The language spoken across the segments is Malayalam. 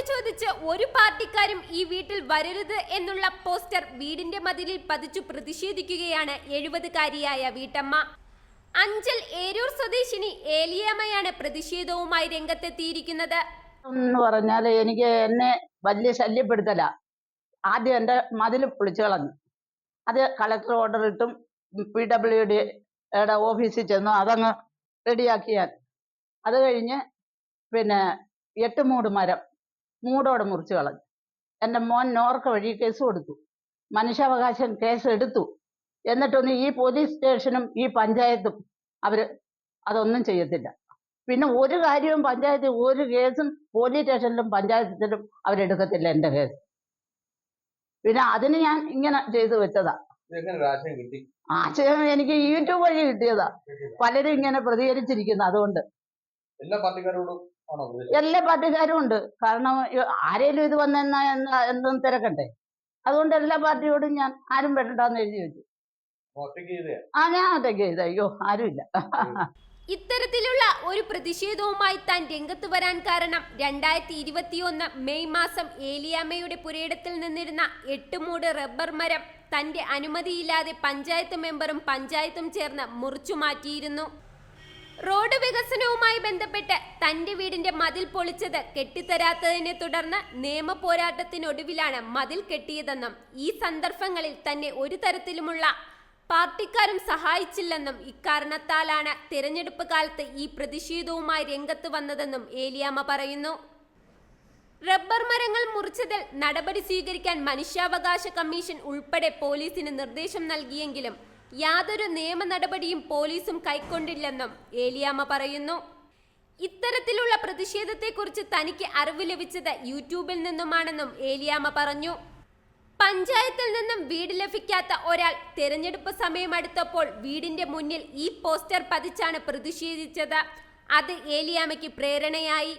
വോട്ട് ചോദിച്ച് ഒരു പാർട്ടിക്കാരും ഈ വീട്ടിൽ വരരുത് എന്നുള്ള പോസ്റ്റർ വീടിന്റെ മതിലിൽ പതിച്ചു പ്രതിഷേധിക്കുകയാണ് എഴുപതുകാരിയായ വീട്ടമ്മ. അഞ്ചൽ ഏരൂർ സ്വദേശിനി ഏലിയമ്മയാണ് പ്രതിഷേധവുമായി രംഗത്തെത്തിയിരിക്കുന്നത്. എന്ന് പറഞ്ഞാൽ എനിക്ക് എന്നെ വലിയ ശല്യപ്പെടുത്തല. ആദ്യം എന്റെ മതിൽ പൊളിച്ചു കളഞ്ഞു. അത് കളക്ടർ ഓർഡർ ഇട്ടും പി ഡബ്ല്യു ഡിയുടെ ഓഫീസിൽ ചെന്നു അതങ്ങ് റെഡിയാക്കിയാൽ. അത് കഴിഞ്ഞ് പിന്നെ എട്ട് മൂട് മരം. മൂടോടെ മുറിച്ചു കളഞ്ഞു. എന്റെ മോൻ നോർക്ക വഴി കേസ് കൊടുത്തു. മനുഷ്യാവകാശം കേസ് എടുത്തു. എന്നിട്ടൊന്നും ഈ പോലീസ് സ്റ്റേഷനും ഈ പഞ്ചായത്തും അവർ അതൊന്നും ചെയ്യത്തില്ല. പിന്നെ ഒരു കാര്യവും പഞ്ചായത്ത് ഒരു കേസും പോലീസ് സ്റ്റേഷനിലും പഞ്ചായത്തിലും അവരെടുക്കത്തില്ല എന്റെ കേസ്. പിന്നെ അതിന് ഞാൻ ഇങ്ങനെ ചെയ്തു വെച്ചതാ. ആശയം എനിക്ക് യൂട്യൂബ് വഴി കിട്ടിയതാ. പലരും ഇങ്ങനെ പ്രതികരിച്ചിരിക്കുന്നു അതുകൊണ്ട്. എല്ലാ പാർട്ടിക്കാരോടും? എല്ലാ പാർട്ടിക്കാരും ഉണ്ട്. കാരണം ആരേലും ഇത് വന്നെന്നാ എന്താ എന്തും തിരക്കട്ടെ അതുകൊണ്ട് എല്ലാ പാർട്ടിയോടും ഞാൻ ആരും വേണ്ടെന്ന് എഴുതി വെച്ചു. ആ ഞാൻ ഒറ്റയ്ക്ക് ചെയ്ത അയ്യോ ആരുമില്ല. ഇത്തരത്തിലുള്ള ഒരു പ്രതിഷേധവുമായി താൻ രംഗത്ത് വരാൻ കാരണം രണ്ടായിരത്തി ഇരുപത്തിയൊന്ന് മെയ് മാസം ഏലിയാമ്മയുടെ പുരയിടത്തിൽ നിന്നിരുന്ന എട്ടുമൂട് റബ്ബർ മരം തന്റെ അനുമതിയില്ലാതെ പഞ്ചായത്ത് മെമ്പറും പഞ്ചായത്തും ചേർന്ന് മുറിച്ചു മാറ്റിയിരുന്നു. റോഡ് വികസനവുമായി ബന്ധപ്പെട്ട് തന്റെ വീടിന്റെ മതിൽ പൊളിച്ചത് കെട്ടിത്തരാത്തതിനെ തുടർന്ന് നിയമ പോരാട്ടത്തിനൊടുവിലാണ് മതിൽ കെട്ടിയതെന്നും ഈ സന്ദർഭങ്ങളിൽ തന്നെ ഒരു തരത്തിലുമുള്ള പാർട്ടിക്കാരും സഹായിച്ചില്ലെന്നും ഇക്കാരണത്താലാണ് തിരഞ്ഞെടുപ്പ് കാലത്ത് ഈ പ്രതിഷേധവുമായി രംഗത്ത് വന്നതെന്നും ഏലിയാമ്മ പറയുന്നു. റബ്ബർ മരങ്ങൾ മുറിച്ചതിൽ നടപടി സ്വീകരിക്കാൻ മനുഷ്യാവകാശ കമ്മീഷൻ ഉൾപ്പെടെ പോലീസിന് നിർദ്ദേശം നൽകിയെങ്കിലും യാതൊരു നിയമ നടപടിയും പോലീസും കൈക്കൊണ്ടില്ലെന്നും ഏലിയാമ്മ പറയുന്നു. ഇത്തരത്തിലുള്ള പ്രതിഷേധത്തെക്കുറിച്ച് തനിക്ക് അറിവ് ലഭിച്ചത് യൂട്യൂബിൽ നിന്നുമാണെന്നും ഏലിയാമ്മ പറഞ്ഞു. പഞ്ചായത്തിൽ നിന്നും വീട് ലഭിക്കാത്ത ഒരാൾ തെരഞ്ഞെടുപ്പ് സമയമടുത്തപ്പോൾ വീടിന്റെ മുന്നിൽ ഈ പോസ്റ്റർ പതിച്ചാണ് പ്രതിഷേധിച്ചത്. അത് ഏലിയാമ്മയ്ക്ക് പ്രേരണയായി.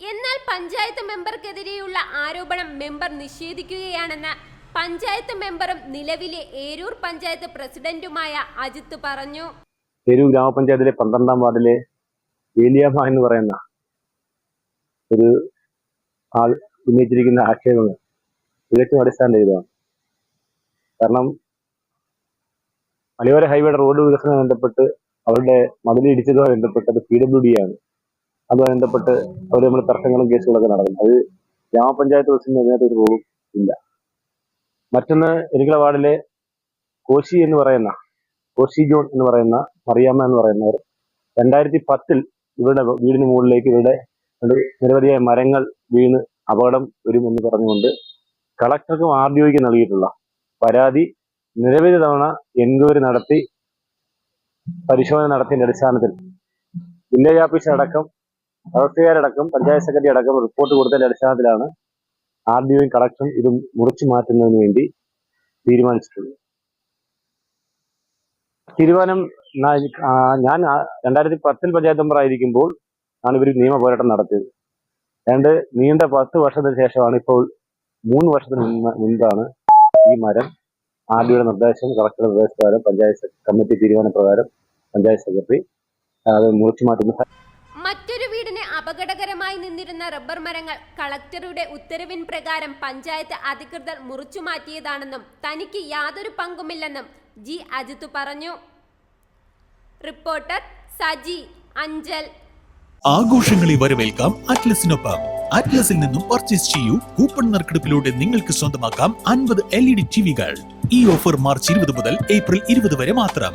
എന്നാൽ പഞ്ചായത്ത് മെമ്പർക്കെതിരെയുള്ള ആരോപണം മെമ്പർ നിഷേധിക്കുകയാണെന്ന് പഞ്ചായത്ത് മെമ്പറും നിലവിലെ ഏരൂർ പഞ്ചായത്ത് പ്രസിഡന്റുമായ അജിത്ത് പറഞ്ഞു. ഏരൂർ ഗ്രാമപഞ്ചായത്തിലെ പന്ത്രണ്ടാം വാർഡിലെ ഏലിയാമ എന്ന് പറയുന്ന ഒരു ആൾ ഉന്നയിച്ചിരിക്കുന്ന ആക്ഷേപങ്ങൾ തികച്ചും അടിസ്ഥാനരഹിതമാണ്. കാരണം മലയോര ഹൈവേയുടെ റോഡ് വികസനം ബന്ധപ്പെട്ട് അവരുടെ മതിലിടിച്ചതുമായി ബന്ധപ്പെട്ട് അത് പി ഡബ്ല്യു ഡി ആണ്. അതുമായി ബന്ധപ്പെട്ട് അവർ നമ്മൾ തർക്കങ്ങളും കേസുകളൊക്കെ നടക്കുന്നു. അത് ഗ്രാമപഞ്ചായത്ത് പ്രസിഡന്റ് അതിനകത്ത് ഒരു റോളും ഇല്ല. മറ്റൊന്ന് എനിക്കുള്ള വാർഡിലെ കോശി എന്ന് പറയുന്ന കോശി ജോൺ എന്ന് പറയുന്ന മറിയാമ്മ എന്ന് പറയുന്നവർ രണ്ടായിരത്തി പത്തിൽ ഇവരുടെ വീടിന് മുകളിലേക്ക് ഇവരുടെ നിരവധിയായ മരങ്ങൾ വീണ് അപകടം വരുമെന്ന് പറഞ്ഞുകൊണ്ട് കളക്ടർക്കും ആർ ഡി ഒക്ക് നൽകിയിട്ടുള്ള പരാതി നിരവധി തവണ എൻക്വയറി നടത്തി പരിശോധന നടത്തിയതിന്റെ അടിസ്ഥാനത്തിൽ വില്ലേജ് ഓഫീസർ അടക്കം തഹസിൽദാരടക്കം പഞ്ചായത്ത് സെക്രട്ടറി അടക്കം റിപ്പോർട്ട് കൊടുത്തതിന്റെ അടിസ്ഥാനത്തിലാണ് ആർ ഡി ഒയും കളക്ടറും ഇത് മുറിച്ചു മാറ്റുന്നതിന് വേണ്ടി തീരുമാനിച്ചിട്ടുണ്ട്. തീരുമാനം ഞാൻ രണ്ടായിരത്തി പത്തിൽ പഞ്ചായത്ത് മെമ്പർ ആയിരിക്കുമ്പോൾ ആണ് ഇവർ നിയമ പോരാട്ടം നടത്തിയത്. രണ്ട് നീണ്ട പത്ത് വർഷത്തിന് ശേഷമാണ് ഇപ്പോൾ മൂന്ന് വർഷത്തിന് മുൻപാണ് ഈ മരം ആർ ഡിയുടെ നിർദ്ദേശം കളക്ടറുടെ നിർദ്ദേശപ്രകാരം പഞ്ചായത്ത് കമ്മിറ്റി തീരുമാനപ്രകാരം പഞ്ചായത്ത് സെക്രട്ടറി അത് മുറിച്ചു മാറ്റുന്ന അപകടകരമായി നിന്നിരുന്ന റബ്ബർ മരങ്ങൾ കളക്ടറുടെ ഉത്തരവിൻ പ്രകാരം പഞ്ചായത്ത് അധികൃതർ മുറിച്ചു മാറ്റിയതാണെന്നും തനിക്ക് യാതൊരു പങ്കുമില്ലെന്നും ജി അജിത് പറഞ്ഞു. റിപ്പോർട്ടർ സജി അഞ്ചൽ. ആഘോഷങ്ങളെ വരവേൽക്കാം അറ്റ്ലസിനൊപ്പം. അറ്റ്ലസിൽ നിന്നും പർച്ചേസ് ചെയ്യൂ കൂപ്പൺ നറുക്കെടുപ്പിലൂടെ നിങ്ങൾക്ക് സ്വന്തമാക്കാം അൻപത് എൽ ഇ ഡി ടിവികൾ ഈ ഓഫർ മാർച്ച് ഇരുപത് മുതൽ ഏപ്രിൽ ഇരുപത് വരെ മാത്രം.